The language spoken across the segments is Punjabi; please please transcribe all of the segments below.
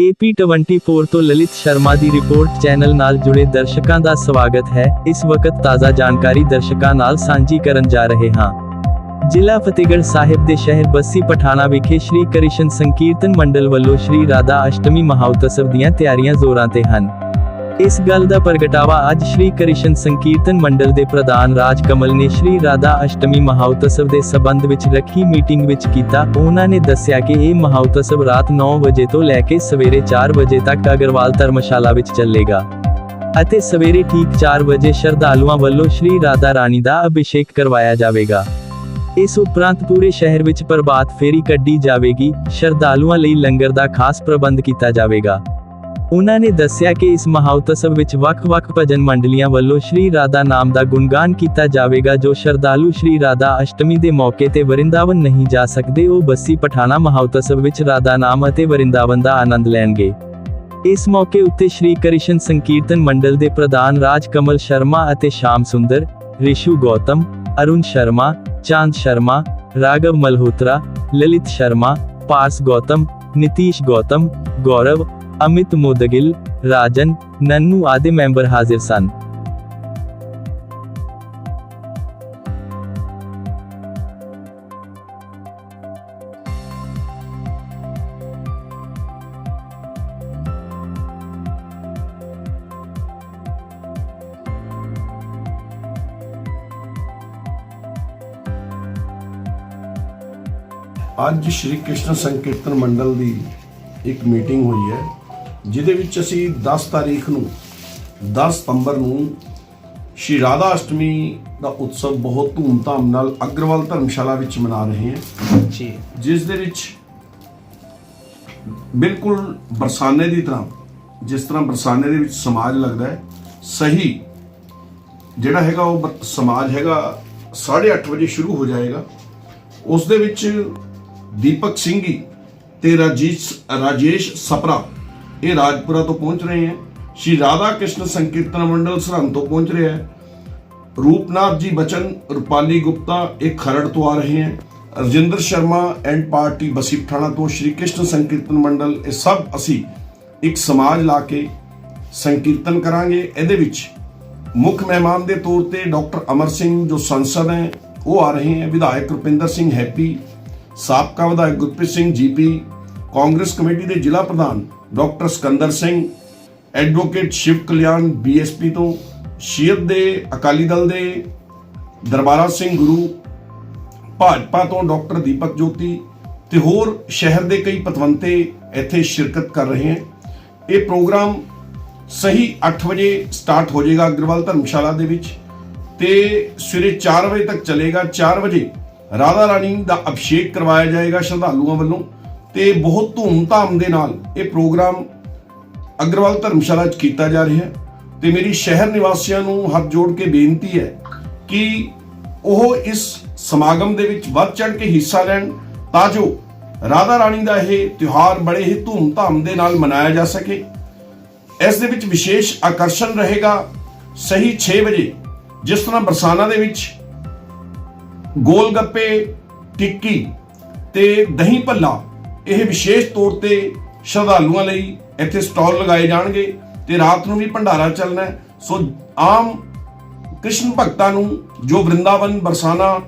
AP24 ਤੋਂ ਲਲਿਤ ਸ਼ਰਮਾ ਦੀ ਰਿਪੋਰਟ ਚੈਨਲ ਨਾਲ ਜੁੜੇ ਦਰਸ਼ਕਾਂ ਦਾ ਸਵਾਗਤ ਹੈ। ਇਸ ਵਕਤ ਤਾਜ਼ਾ ਜਾਣਕਾਰੀ ਦਰਸ਼ਕਾਂ ਨਾਲ ਸਾਂਝੀ ਕਰਨ ਜਾ ਰਹੇ ਹਾਂ। ਜ਼ਿਲ੍ਹਾ ਫਤਿਹਗੜ੍ਹ ਸਾਹਿਬ ਦੇ ਸ਼ਹਿਰ ਬੱਸੀ ਪਠਾਣਾ ਵਿਖੇ ਸ਼੍ਰੀ ਕ੍ਰਿਸ਼ਨ ਸੰਕੀਰਤਨ ਮੰਡਲ ਵੱਲੋਂ ਸ਼੍ਰੀ ਰਾਧਾ ਅਸ਼ਟਮੀ ਮਹਾਉਤਸਵ ਦੀਆਂ ਤਿਆਰੀਆਂ ਜ਼ੋਰਾਂ ਤੇ ਹਨ। ਇਸ ਗੱਲ ਦਾ ਪ੍ਰਗਟਾਵਾ ਅੱਜ ਸ਼੍ਰੀ ਕ੍ਰਿਸ਼ਨ ਸੰਕੀਰਤਨ ਮੰਡਲ ਦੇ ਪ੍ਰਧਾਨ ਰਾਜ ਕਮਲ ਨੇ ਸ਼੍ਰੀ ਰਾਧਾ ਅਸ਼ਟਮੀ ਮਹਾਉਤਸਵ ਦੇ ਸਬੰਧ ਵਿੱਚ ਰੱਖੀ ਮੀਟਿੰਗ ਵਿੱਚ ਕੀਤਾ। ਉਹਨਾਂ ਨੇ ਦੱਸਿਆ ਕਿ ਇਹ ਮਹਾਉਤਸਵ ਰਾਤ 9 ਵਜੇ ਤੋਂ ਲੈ ਕੇ ਸਵੇਰੇ 4 ਵਜੇ ਤੱਕ ਅਗਰਵਾਲ ਧਰਮਸ਼ਾਲਾ ਵਿੱਚ ਚੱਲੇਗਾ। ਅਤੇ ਸਵੇਰੇ ਠੀਕ 4 ਵਜੇ ਸ਼ਰਧਾਲੂਆਂ ਵੱਲੋਂ ਸ਼੍ਰੀ ਰਾਧਾ ਰਾਣੀ ਦਾ ਅਭਿਸ਼ੇਕ ਕਰਵਾਇਆ ਜਾਵੇਗਾ। ਇਸ ਉਪਰੰਤ ਪੂਰੇ ਸ਼ਹਿਰ ਵਿੱਚ ਪ੍ਰਭਾਤ ਫੇਰੀ ਕੱਢੀ ਜਾਵੇਗੀ। ਸ਼ਰਧਾਲੂਆਂ ਲਈ ਲੰਗਰ ਦਾ ਖਾਸ ਪ੍ਰਬੰਧ ਕੀਤਾ ਜਾਵੇਗਾ। ਉਹਨਾਂ ਨੇ ਦੱਸਿਆ ਕਿ ਇਸ ਮਹਾਉਤਸਵ ਵਿੱਚ ਵੱਖ-ਵੱਖ ਭਜਨ ਮੰਡਲੀਆਂ ਵੱਲੋਂ ਸ਼੍ਰੀ ਰਾਧਾ ਨਾਮ ਦਾ ਗੁਣਗਾਨ ਕੀਤਾ ਜਾਵੇਗਾ, ਜੋ ਸ਼ਰਧਾਲੂ ਸ਼੍ਰੀ ਰਾਧਾ ਅਸ਼ਟਮੀ ਦੇ ਮੌਕੇ ਤੇ ਵਰਿੰਦਾਵਨ ਨਹੀਂ ਜਾ ਸਕਦੇ, ਉਹ ਬੱਸੀ ਪਠਾਣਾ ਮਹਾਉਤਸਵ ਵਿੱਚ ਰਾਧਾ ਨਾਮ ਅਤੇ ਵਰਿੰਦਾਵਨ ਦਾ ਆਨੰਦ ਲੈਣਗੇ। ਇਸ ਮੌਕੇ ਉੱਤੇ ਸ਼੍ਰੀ ਕ੍ਰਿਸ਼ਨ ਸੰਕੀਰਤਨ ਮੰਡਲ ਦੇ ਪ੍ਰਧਾਨ ਰਾਜ ਕਮਲ ਸ਼ਰਮਾ ਅਤੇ ਸ਼ਾਮ ਸੁੰਦਰ, ਰਿਸ਼ੂ ਗੌਤਮ, ਅਰੁਣ ਸ਼ਰਮਾ, ਚਾਂਦ ਸ਼ਰਮਾ, ਰਾਘਵ ਮਲਹੋਤਰਾ, ਲਲਿਤ ਸ਼ਰਮਾ, ਪਾਰਸ ਗੌਤਮ, ਨਿਤੀਸ਼ ਗੌਤਮ, ਗੌਰਵ ਅਮਿਤ ਮੋਦਗਿਲ ਰਾਜਨ ਨੰਨੂ ਆਦਿ ਮੈਂਬਰ ਹਾਜ਼ਰ ਸਨ ਅੱਜ ਸ਼੍ਰੀ ਕ੍ਰਿਸ਼ਨ ਸੰਕੀਰਤਨ ਮੰਡਲ ਦੀ ਇੱਕ ਮੀਟਿੰਗ ਹੋਈ ਹੈ ਜਿਹਦੇ ਵਿੱਚ ਅਸੀਂ 10 ਤਾਰੀਖ ਨੂੰ 10 ਸਤੰਬਰ ਨੂੰ ਸ਼੍ਰੀ ਰਾਧਾ ਅਸ਼ਟਮੀ ਦਾ ਉਤਸਵ ਬਹੁਤ ਧੂਮਧਾਮ ਨਾਲ ਅਗਰਵਾਲ ਧਰਮਸ਼ਾਲਾ ਵਿੱਚ ਮਨਾ ਰਹੇ ਹਾਂ। ਜੀ। ਜਿਸ ਦੇ ਵਿੱਚ ਬਿਲਕੁਲ ਬਰਸਾਨੇ ਦੀ ਤਰ੍ਹਾਂ ਜਿਸ ਤਰ੍ਹਾਂ ਬਰਸਾਨੇ ਦੇ ਵਿੱਚ ਸਮਾਜ ਲੱਗਦਾ ਹੈ ਸਹੀ ਜਿਹੜਾ ਹੈਗਾ ਉਹ ਸਮਾਜ ਹੈਗਾ 8:30 ਵਜੇ ਸ਼ੁਰੂ ਹੋ ਜਾਏਗਾ। ਉਸ ਦੇ ਵਿੱਚ ਦੀਪਕ ਸਿੰਘੀ ਤੇ ਰਾਜੇਸ਼ ਰਾਜੇਸ਼ ਸਪਰਾ ਇਹ ਰਾਜਪੁਰਾ ਤੋਂ ਪਹੁੰਚ ਰਹੇ ਹੈ। ਸ਼੍ਰੀ ਰਾਧਾ ਕ੍ਰਿਸ਼ਨ ਸੰਕੀਰਤਨ ਮੰਡਲ ਸਰਹੰਦ ਤੋਂ ਪਹੁੰਚ ਰਿਹਾ ਹੈ। ਰੂਪਨਾਥ ਜੀ ਬਚਨ, ਰੁਪਾਲੀ ਗੁਪਤਾ ਇਹ ਖਰੜ ਤੋਂ ਆ ਰਹੇ ਹਨ ਰਜਿੰਦਰ ਸ਼ਰਮਾ ਐਂਡ ਪਾਰਟੀ ਬਸੀ ਪਠਾਣਾ ਤੋਂ ਸ਼੍ਰੀ ਕ੍ਰਿਸ਼ਨ ਸੰਕੀਰਤਨ ਮੰਡਲ, ਇਹ ਸਭ ਅਸੀਂ ਇੱਕ ਸਮਾਜ ਲਾ ਕੇ ਸੰਕੀਰਤਨ ਕਰਾਂਗੇ। ਇਹਦੇ ਵਿੱਚ ਮੁੱਖ ਮਹਿਮਾਨ ਦੇ ਤੌਰ ਤੇ ਡਾਕਟਰ ਅਮਰ ਸਿੰਘ ਜੋ ਸੰਸਦ ਹੈ, ਉਹ ਆ ਰਹੇ ਹਨ ਵਿਧਾਇਕ ਰੁਪਿੰਦਰ ਸਿੰਘ ਹੈਪੀ, ਸਾਬਕਾ ਵਿਧਾਇਕ ਗੁਰਪ੍ਰੀਤ ਸਿੰਘ ਜੀਪੀ ਕਾਂਗਰਸ ਕਮੇਟੀ ਦੇ ਜ਼ਿਲ੍ਹਾ ਪ੍ਰਧਾਨ doctor Sikandar Singh, advocate Shiv Kalyan BSP ਤੋਂ ਸ਼ੀਅਤ ਦੇ ਅਕਾਲੀ ਦਲ ਦੇ ਦਰਬਾਰਾ ਸਿੰਘ ਗੁਰੂ, ਭਾਜਪਾ ਤੋਂ ਡਾਕਟਰ ਦੀਪਕ ਜੋਤੀ ਤੇ ਹੋਰ ਸ਼ਹਿਰ ਦੇ ਕਈ ਪਤਵੰਤੇ ਇੱਥੇ ਸ਼ਿਰਕਤ ਕਰ ਰਹੇ ਹਨ ਇਹ ਪ੍ਰੋਗਰਾਮ ਸਹੀ 8 ਵਜੇ ਸਟਾਰਟ ਹੋ ਜਾਏਗਾ ਅਗਰਵਾਲ ਧਰਮਸ਼ਾਲਾ ਦੇ ਵਿੱਚ ਤੇ ਸਵੇਰੇ 4 ਵਜੇ ਤੱਕ ਚੱਲੇਗਾ। 4 ਵਜੇ ਰਾਧਾ ਰਾਣੀ ਦਾ ਅਭਿਸ਼ੇਕ ਕਰਵਾਇਆ ਜਾਏਗਾ ਸ਼ਰਧਾਲੂਆਂ ਵੱਲੋਂ। ਤੇ ਬਹੁਤ ਧੂਮ-ਧਾਮ ਦੇ ਨਾਲ ਇਹ ਪ੍ਰੋਗਰਾਮ ਅਗਰਵਾਲ ਧਰਮਸ਼ਾਲਾ 'ਚ ਕੀਤਾ ਜਾ ਰਿਹਾ ਹੈ। ਤੇ ਮੇਰੀ ਸ਼ਹਿਰ ਨਿਵਾਸੀਆਂ ਨੂੰ ਹੱਥ ਜੋੜ ਕੇ ਬੇਨਤੀ ਹੈ ਕਿ ਉਹ ਇਸ ਸਮਾਗਮ ਦੇ ਵਿੱਚ ਵੱਧ ਚੜ ਕੇ ਹਿੱਸਾ ਲੈਣ ਤਾਂ ਜੋ ਰਾਧਾ ਰਾਣੀ ਦਾ ਇਹ ਤਿਉਹਾਰ ਬੜੇ ਹੀ ਧੂਮ-ਧਾਮ ਦੇ ਨਾਲ ਮਨਾਇਆ ਜਾ ਸਕੇ। ਇਸ ਦੇ ਵਿੱਚ ਵਿਸ਼ੇਸ਼ ਆਕਰਸ਼ਣ ਰਹੇਗਾ ਸਹੀ 6 ਵਜੇ, ਜਿਸ ਤਰ੍ਹਾਂ ਬਰਸਾਨਾ ਦੇ ਵਿੱਚ ਗੋਲ ਗੱਪੇ, ਟਿੱਕੀ ਤੇ ਦਹੀਂ ਭੱਲਾ ਇਹ ਵਿਸ਼ੇਸ਼ ਤੌਰ ਤੇ ਸ਼ਰਧਾਲੂਆਂ ਲਈ ਇੱਥੇ ਸਟਾਲ ਲਗਾਏ ਜਾਣਗੇ ਤੇ ਰਾਤ ਨੂੰ ਵੀ ਭੰਡਾਰਾ ਚੱਲਣਾ ਸੋ ਆਮ ਕ੍ਰਿਸ਼ਨ ਭਗਤਾਂ ਨੂੰ ਜੋ ਵਰਿੰਦਾਵਨ, ਬਰਸਾਨਾ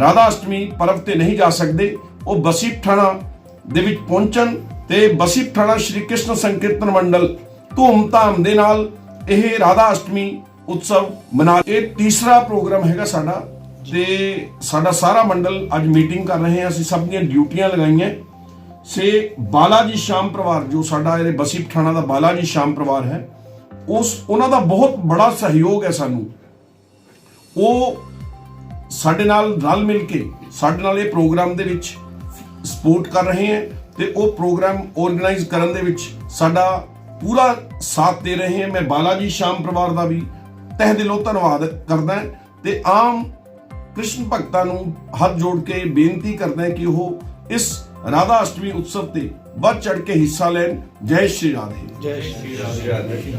ਰਾਧਾ ਅਸ਼ਟਮੀ ਪਰਵ ਤੇ ਨਹੀਂ ਜਾ ਸਕਦੇ, ਉਹ ਬਸੀਪ ਥਾਣਾ ਦੇ ਵਿੱਚ ਪਹੁੰਚਣ ਤੇ ਬਸੀਪ ਥਾਣਾ ਸ਼੍ਰੀ ਕ੍ਰਿਸ਼ਨ ਸੰਕੀਰਤਨ ਮੰਡਲ ਧੂਮ-ਧਾਮ ਦੇ ਨਾਲ ਇਹ ਰਾਧਾ ਅਸ਼ਟਮੀ ਉਤਸਵ ਮਨਾ ਇਹ ਤੀਸਰਾ ਪ੍ਰੋਗਰਾਮ ਹੈਗਾ ਸਾਡਾ ਤੇ ਸਾਡਾ ਸਾਰਾ ਮੰਡਲ ਅੱਜ ਮੀਟਿੰਗ ਕਰ ਰਹੇ ਹਾਂ। ਅਸੀਂ ਸਭ ਦੀਆਂ ਡਿਊਟੀਆਂ ਲਗਾਈਆਂ। ਸੇ ਬਾਲਾਜੀ ਸ਼ਾਮ ਪਰਿਵਾਰ, ਜੋ ਸਾਡਾ ਇਹ ਬਸੀ ਪਠਾਣਾ ਦਾ ਬਾਲਾਜੀ ਸ਼ਾਮ ਪਰਿਵਾਰ ਹੈ, ਉਸ, ਉਹਨਾਂ ਦਾ ਬਹੁਤ ਬੜਾ ਸਹਿਯੋਗ ਹੈ ਸਾਨੂੰ। ਉਹ ਸਾਡੇ ਨਾਲ ਰਲ ਮਿਲ ਕੇ, ਸਾਡੇ ਨਾਲ ਇਹ ਪ੍ਰੋਗਰਾਮ ਦੇ ਵਿੱਚ ਸਪੋਰਟ ਕਰ ਰਹੇ ਹੈ ਤੇ ਉਹ ਪ੍ਰੋਗਰਾਮ ਆਰਗੇਨਾਈਜ਼ ਕਰਨ ਦੇ ਵਿੱਚ ਸਾਡਾ ਪੂਰਾ ਸਾਥ ਦੇ ਰਹੇ ਹੈ। ਮੈਂ ਬਾਲਾਜੀ ਸ਼ਾਮ ਪਰਿਵਾਰ ਦਾ ਵੀ ਤਹਿ ਦਿਲੋਂ ਧੰਨਵਾਦ ਕਰਦਾ ਹਾਂ ਤੇ ਆਮ ਕ੍ਰਿਸ਼ਨ ਭਗਤਾਂ ਨੂੰ ਹੱਥ ਜੋੜ ਕੇ ਬੇਨਤੀ ਕਰਦਾ ਕਿ ਉਹ ਇਸ ਰਾਧਾ ਅਸ਼ਟਮੀ ਉਤਸਵ ਤੇ ਵੱਧ ਚੜ ਕੇ ਹਿੱਸਾ ਲੈਣ। ਜੈ ਸ਼੍ਰੀ ਰਾਧੇ। ਜੈ ਸ਼੍ਰੀ ਰਾਧੇ।